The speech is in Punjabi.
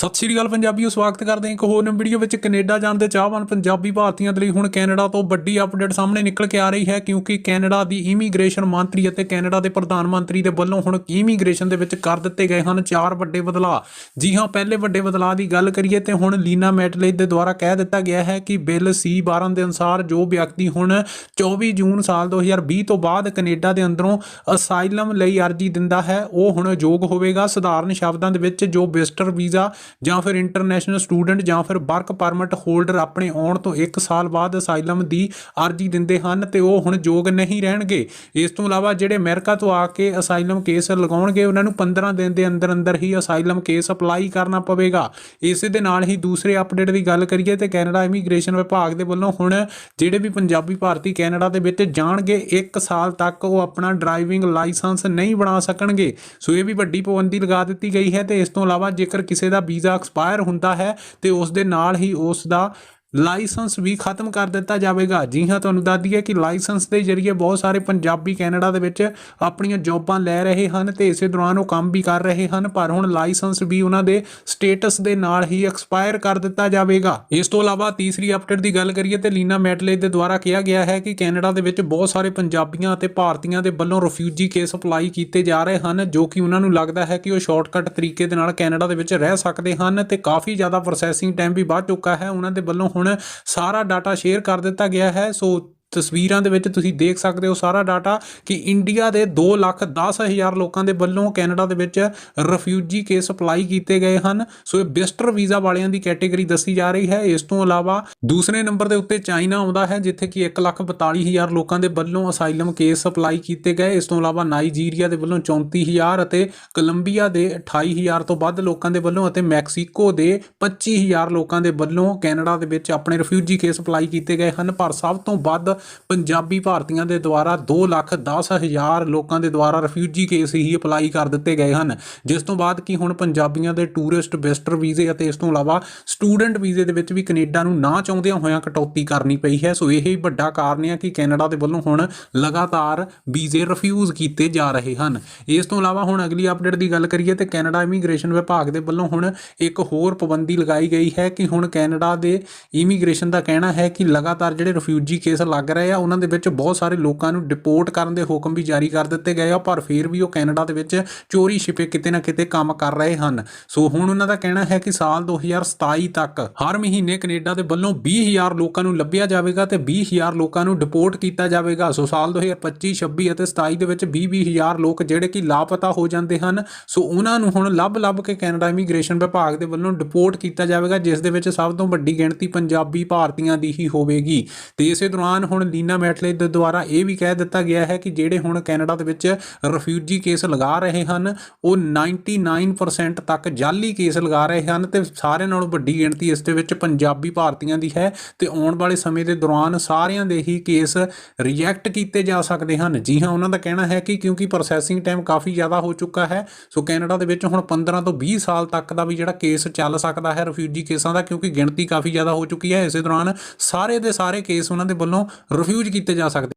ਸਤਿ ਸ਼੍ਰੀ ਅਕਾਲ ਪੰਜਾਬੀਓ, ਸਵਾਗਤ ਕਰਦੇ ਹਾਂ ਇੱਕ ਹੋਰ ਨਵੀਂ ਵੀਡੀਓ ਵਿੱਚ। ਕੈਨੇਡਾ ਜਾਣ ਦੇ ਚਾਹਵਾਨ ਪੰਜਾਬੀ ਭਾਰਤੀਆਂ ਦੇ ਲਈ ਹੁਣ ਕੈਨੇਡਾ ਤੋਂ ਵੱਡੀ ਅਪਡੇਟ ਸਾਹਮਣੇ ਨਿਕਲ ਕੇ ਆ ਰਹੀ ਹੈ, ਕਿਉਂਕਿ ਕੈਨੇਡਾ ਦੀ ਇਮੀਗ੍ਰੇਸ਼ਨ ਮੰਤਰੀ ਅਤੇ ਕੈਨੇਡਾ ਦੇ ਪ੍ਰਧਾਨ ਮੰਤਰੀ ਦੇ ਵੱਲੋਂ ਹੁਣ ਇਮੀਗ੍ਰੇਸ਼ਨ ਦੇ ਵਿੱਚ ਕਰ ਦਿੱਤੇ ਗਏ ਹਨ ਚਾਰ ਵੱਡੇ ਬਦਲਾਅ। ਜੀ ਹਾਂ, ਪਹਿਲੇ ਵੱਡੇ ਬਦਲਾਅ ਦੀ ਗੱਲ ਕਰੀਏ ਤੇ ਹੁਣ ਲੀਨਾ ਮੈਟਲੇ ਦੇ ਦੁਆਰਾ ਕਹਿ ਦਿੱਤਾ ਗਿਆ ਹੈ ਕਿ ਬਿੱਲ C12 ਦੇ ਅਨੁਸਾਰ ਜੋ ਵਿਅਕਤੀ ਹੁਣ 24 ਜੂਨ ਸਾਲ 2020 ਤੋਂ ਬਾਅਦ ਕੈਨੇਡਾ ਦੇ ਅੰਦਰੋਂ ਅਸਾਈਲਮ ਲਈ ਅਰਜ਼ੀ ਦਿੰਦਾ ਹੈ, ਉਹ ਹੁਣ ਯੋਗ ਹੋਵੇਗਾ। ਸਧਾਰਨ ਸ਼ਬਦਾਂ ਦੇ ਵਿੱਚ ਜੋ ਵਿਜ਼ਟਰ ਵੀਜ਼ਾ ਜਾਂ ਫਿਰ ਇੰਟਰਨੈਸ਼ਨਲ ਸਟੂਡੈਂਟ ਜਾਂ ਫਿਰ ਵਰਕ ਪਰਮਿਟ ਹੋਲਡਰ ਆਪਣੇ ਆਉਣ ਤੋਂ 1 ਸਾਲ ਬਾਅਦ ਅਸਾਈਲਮ ਦੀ ਅਰਜ਼ੀ ਦਿੰਦੇ ਹਨ ਤੇ ਉਹ ਹੁਣ ਯੋਗ ਨਹੀਂ ਰਹਿਣਗੇ। ਇਸ ਤੋਂ ਇਲਾਵਾ ਜਿਹੜੇ ਅਮਰੀਕਾ ਤੋਂ ਆ ਕੇ ਅਸਾਈਲਮ ਕੇਸ ਲਗਾਉਣਗੇ, ਉਹਨਾਂ ਨੂੰ 15 ਦਿਨ ਦੇ ਅੰਦਰ ਅੰਦਰ ਹੀ ਅਸਾਈਲਮ ਕੇਸ ਅਪਲਾਈ ਕਰਨਾ ਪਵੇਗਾ। ਇਸੇ ਦੇ ਨਾਲ ਹੀ ਦੂਸਰੇ ਅਪਡੇਟ ਦੀ ਗੱਲ ਕਰੀਏ ਤੇ ਕੈਨੇਡਾ ਇਮੀਗ੍ਰੇਸ਼ਨ ਵਿਭਾਗ ਦੇ ਵੱਲੋਂ ਹੁਣ ਜਿਹੜੇ ਵੀ ਪੰਜਾਬੀ ਭਾਰਤੀ ਕੈਨੇਡਾ ਦੇ ਵਿੱਚ ਜਾਣਗੇ 1 ਸਾਲ ਤੱਕ ਉਹ ਆਪਣਾ ਡਰਾਈਵਿੰਗ ਲਾਇਸੈਂਸ ਨਹੀਂ ਬਣਾ ਸਕਣਗੇ। ਸੋ ਇਹ ਵੀ ਵੱਡੀ ਪਾਬੰਦੀ ਲਗਾ ਦਿੱਤੀ ਗਈ ਹੈ ਤੇ ਇਸ ਤੋਂ ਇਲਾਵਾ ਜੇਕਰ ਕਿਸੇ ਦਾ ਵੀਜ਼ਾ ਐਕਸਪਾਇਰ ਹੁੰਦਾ ਹੈ ਤੇ ਉਸ ਦੇ ਨਾਲ ਹੀ ਉਸ ਦਾ ਲਾਇਸੈਂਸ ਵੀ ਖਤਮ ਕਰ ਦਿੱਤਾ ਜਾਵੇਗਾ। ਜੀ ਹਾਂ, ਤੁਹਾਨੂੰ ਦੱਸ ਦਈਏ ਕਿ ਲਾਇਸੈਂਸ ਦੇ ਜ਼ਰੀਏ ਬਹੁਤ ਸਾਰੇ ਪੰਜਾਬੀ ਕੈਨੇਡਾ ਦੇ ਵਿੱਚ ਆਪਣੀਆਂ ਜੌਬਾਂ ਲੈ ਰਹੇ ਹਨ ਤੇ ਇਸੇ ਦੌਰਾਨ ਉਹ ਕੰਮ ਵੀ ਕਰ ਰਹੇ ਹਨ, ਪਰ ਹੁਣ ਲਾਇਸੈਂਸ ਵੀ ਉਹਨਾਂ ਦੇ ਸਟੇਟਸ ਦੇ ਨਾਲ ਹੀ ਐਕਸਪਾਇਰ ਕਰ ਦਿੱਤਾ ਜਾਵੇਗਾ। ਇਸ ਤੋਂ ਇਲਾਵਾ ਤੀਸਰੀ ਅਪਡੇਟ ਦੀ ਗੱਲ ਕਰੀਏ ਤੇ ਲੀਨਾ ਮੈਟਲੇ ਦੇ ਦੁਆਰਾ ਕਿਹਾ ਗਿਆ ਹੈ ਕਿ ਕੈਨੇਡਾ ਦੇ ਵਿੱਚ ਬਹੁਤ ਸਾਰੇ ਪੰਜਾਬੀਆਂ ਅਤੇ ਭਾਰਤੀਆਂ ਦੇ ਵੱਲੋਂ ਰਿਫਿਊਜੀ ਕੇਸ ਅਪਲਾਈ ਕੀਤੇ ਜਾ ਰਹੇ ਹਨ, ਜੋ ਕਿ ਉਹਨਾਂ ਨੂੰ ਲੱਗਦਾ ਹੈ ਕਿ ਉਹ ਸ਼ਾਰਟਕਟ ਤਰੀਕੇ ਦੇ ਨਾਲ ਕੈਨੇਡਾ ਦੇ ਵਿੱਚ ਰਹਿ ਸਕਦੇ ਹਨ ਤੇ ਕਾਫੀ ਜ਼ਿਆਦਾ ਪ੍ਰੋਸੈਸਿੰਗ ਟਾਈਮ ਵੀ ਵੱਧ ਚੁੱਕਾ ਹੈ। ਉਹਨਾਂ ਦੇ ਵੱਲੋਂ ਹੁਣ ਸਾਰਾ ਡਾਟਾ ਸ਼ੇਅਰ ਕਰ ਦਿੱਤਾ ਗਿਆ ਹੈ ਸੋ ਤਸਵੀਰਾਂ ਦੇ ਵਿੱਚ ਤੁਸੀਂ ਦੇਖ ਸਕਦੇ ਹੋ ਸਾਰਾ ਡਾਟਾ ਕਿ ਇੰਡੀਆ ਦੇ 2 ਲੱਖ 10 ਹਜ਼ਾਰ ਲੋਕਾਂ ਦੇ ਵੱਲੋਂ ਕੈਨੇਡਾ ਦੇ ਵਿੱਚ ਰਿਫਿਊਜੀ ਕੇਸ ਅਪਲਾਈ ਕੀਤੇ ਗਏ ਹਨ। ਸੋ ਇਹ ਬਿਸਟਰ ਵੀਜ਼ਾ ਵਾਲਿਆਂ ਦੀ ਕੈਟਾਗਰੀ ਦੱਸੀ ਜਾ ਰਹੀ ਹੈ। ਇਸ ਤੋਂ ਇਲਾਵਾ ਦੂਸਰੇ ਨੰਬਰ ਦੇ ਉੱਤੇ ਚਾਈਨਾ ਆਉਂਦਾ ਹੈ, ਜਿੱਥੇ ਕਿ 1 ਲੱਖ 42 ਹਜ਼ਾਰ ਲੋਕਾਂ ਦੇ ਵੱਲੋਂ ਅਸਾਈਲਮ ਕੇਸ ਅਪਲਾਈ ਕੀਤੇ ਗਏ। ਇਸ ਤੋਂ ਇਲਾਵਾ ਨਾਈਜੀਰੀਆ ਦੇ ਵੱਲੋਂ 34 ਹਜ਼ਾਰ ਅਤੇ ਕੋਲੰਬੀਆ ਦੇ 28 ਹਜ਼ਾਰ ਤੋਂ ਵੱਧ ਲੋਕਾਂ ਦੇ ਵੱਲੋਂ ਅਤੇ ਮੈਕਸੀਕੋ ਦੇ 25 ਹਜ਼ਾਰ ਲੋਕਾਂ ਦੇ ਵੱਲੋਂ ਕੈਨੇਡਾ ਦੇ ਵਿੱਚ ਆਪਣੇ ਰਿਫਿਊਜੀ ਕੇਸ ਅਪਲਾਈ ਕੀਤੇ ਗਏ ਹਨ। ਪਰ ਸਭ ਤੋਂ ਵੱਧ ਪੰਜਾਬੀ ਭਾਰਤੀਆਂ ਦੇ ਦੁਆਰਾ 2 ਲੱਖ 10 ਹਜ਼ਾਰ ਲੋਕਾਂ ਦੇ ਦੁਆਰਾ ਰਿਫਿਊਜੀ ਕੇਸ ਹੀ ਅਪਲਾਈ ਕਰ ਦਿੱਤੇ ਗਏ ਹਨ। ਜਿਸ ਤੋਂ ਬਾਅਦ ਕਿ ਹੁਣ ਪੰਜਾਬੀਆਂ ਦੇ ਟੂਰਿਸਟ ਵਿਜ਼ਟਰ ਵੀਜ਼ੇ ਅਤੇ ਇਸ ਤੋਂ ਇਲਾਵਾ ਸਟੂਡੈਂਟ ਵੀਜ਼ੇ ਦੇ ਵਿੱਚ ਵੀ ਕੈਨੇਡਾ ਨੂੰ ਨਾ ਚਾਹੁੰਦਿਆਂ ਹੋਇਆਂ ਕਟੌਤੀ ਕਰਨੀ ਪਈ ਹੈ। ਸੋ ਇਹ ਹੀ ਵੱਡਾ ਕਾਰਨ ਹੈ ਕਿ ਕੈਨੇਡਾ ਦੇ ਵੱਲੋਂ ਹੁਣ ਲਗਾਤਾਰ ਵੀਜ਼ੇ ਰਿਫਿਊਜ਼ ਕੀਤੇ ਜਾ ਰਹੇ ਹਨ। ਇਸ ਤੋਂ ਇਲਾਵਾ ਹੁਣ ਅਗਲੀ ਅਪਡੇਟ ਦੀ ਗੱਲ ਕਰੀਏ ਤੇ ਕੈਨੇਡਾ ਇਮੀਗ੍ਰੇਸ਼ਨ ਵਿਭਾਗ ਦੇ ਵੱਲੋਂ ਹੁਣ ਇੱਕ ਹੋਰ ਪਾਬੰਦੀ ਲਗਾਈ ਗਈ ਹੈ ਕਿ ਹੁਣ ਕੈਨੇਡਾ ਦੇ ਇਮੀਗ੍ਰੇਸ਼ਨ ਦਾ ਕਹਿਣਾ ਹੈ ਕਿ ਲਗਾਤਾਰ ਜਿਹੜੇ ਰਿਫਿਊਜੀ ਕੇਸ ਲੱਗ ਰਹੇ ਆ, ਉਹਨਾਂ ਦੇ ਵਿੱਚ ਬਹੁਤ ਸਾਰੇ ਲੋਕਾਂ ਨੂੰ ਡਿਪੋਰਟ ਕਰਨ ਦੇ ਹੁਕਮ ਵੀ ਜਾਰੀ ਕਰ ਦਿੱਤੇ ਗਏ ਆ, ਪਰ ਫਿਰ ਵੀ ਉਹ ਕੈਨੇਡਾ ਦੇ ਵਿੱਚ ਚੋਰੀ ਛਿਪੇ ਕਿਤੇ ਨਾ ਕਿਤੇ ਕੰਮ ਕਰ ਰਹੇ ਹਨ। ਸੋ ਹੁਣ ਉਹਨਾਂ ਦਾ ਕਹਿਣਾ ਹੈ ਕਿ ਸਾਲ 2027 ਤੱਕ ਹਰ ਮਹੀਨੇ ਕੈਨੇਡਾ ਦੇ ਵੱਲੋਂ 20000 ਲੋਕਾਂ ਨੂੰ ਲੱਭਿਆ ਜਾਵੇਗਾ ਤੇ 20000 ਲੋਕਾਂ ਨੂੰ ਡਿਪੋਰਟ ਕੀਤਾ ਜਾਵੇਗਾ। ਸੋ ਸਾਲ 2025 26 ਅਤੇ 27 ਦੇ ਵਿੱਚ 20-20000 ਲੋਕ ਜਿਹੜੇ ਕਿ ਲਾਪਤਾ ਹੋ ਜਾਂਦੇ ਹਨ। ਸੋ ਉਹਨਾਂ ਨੂੰ ਹੁਣ ਲੱਭ-ਲੱਭ ਕੇ ਕੈਨੇਡਾ ਇਮੀਗ੍ਰੇਸ਼ਨ ਵਿਭਾਗ ਦੇ ਵੱਲੋਂ ਡਿਪੋਰਟ ਕੀਤਾ ਜਾਵੇਗਾ, ਜਿਸ ਦੇ ਵਿੱਚ ਸਭ ਤੋਂ ਵੱਡੀ ਗਿਣਤੀ ਪੰਜਾਬੀ ਭਾਰਤੀਆਂ ਦੀ ਹੀ ਹੋਵੇਗੀ। ਤੇ ਇਸੇ ਦੌਰਾਨ ਹੁਣ ਹੁਣ ਲੀਨਾ ਮੈਟਲੇ ਦੇ ਦੁਆਰਾ ਇਹ ਵੀ ਕਹਿ ਦਿੱਤਾ ਗਿਆ ਹੈ ਕਿ ਜਿਹੜੇ ਹੁਣ ਕੈਨੇਡਾ ਦੇ ਵਿੱਚ ਰਿਫਿਊਜੀ ਕੇਸ ਲਗਾ ਰਹੇ ਹਨ, ਉਹ 99% ਤੱਕ ਜਾਲੀ ਕੇਸ ਲਗਾ ਰਹੇ ਹਨ ਤੇ ਸਾਰਿਆਂ ਨਾਲੋਂ ਵੱਡੀ ਗਿਣਤੀ ਇਸ ਦੇ ਵਿੱਚ ਪੰਜਾਬੀ ਭਾਰਤੀਆਂ ਦੀ ਹੈ ਤੇ ਆਉਣ ਵਾਲੇ ਸਮੇਂ ਦੇ ਦੌਰਾਨ ਸਾਰਿਆਂ ਦੇ ਹੀ ਕੇਸ ਰਿਜੈਕਟ ਕੀਤੇ ਜਾ ਸਕਦੇ ਹਨ। ਜੀ ਹਾਂ, ਉਹਨਾਂ ਦਾ ਕਹਿਣਾ ਹੈ ਕਿ ਕਿਉਂਕਿ ਪ੍ਰੋਸੈਸਿੰਗ ਟਾਈਮ ਕਾਫੀ ਜ਼ਿਆਦਾ ਹੋ ਚੁੱਕਾ ਹੈ, ਸੋ ਕੈਨੇਡਾ ਦੇ ਵਿੱਚ ਹੁਣ 15 ਤੋਂ 20 ਸਾਲ ਤੱਕ ਦਾ ਵੀ ਜਿਹੜਾ ਕੇਸ ਚੱਲ ਸਕਦਾ ਹੈ ਰਿਫਿਊਜੀ ਕੇਸਾਂ ਦਾ ਕਿਉਂਕਿ ਗਿਣਤੀ ਕਾਫੀ ਜ਼ਿਆਦਾ ਹੋ ਚੁੱਕੀ ਹੈ। ਇਸੇ ਦੌਰਾਨ ਸਾਰੇ ਦੇ ਸਾਰੇ ਕੇਸ ਉਹਨਾਂ ਦੇ ਵੱਲੋਂ ਰਿਫਿਊਜ਼ ਕੀਤੇ ਜਾ ਸਕਦੇ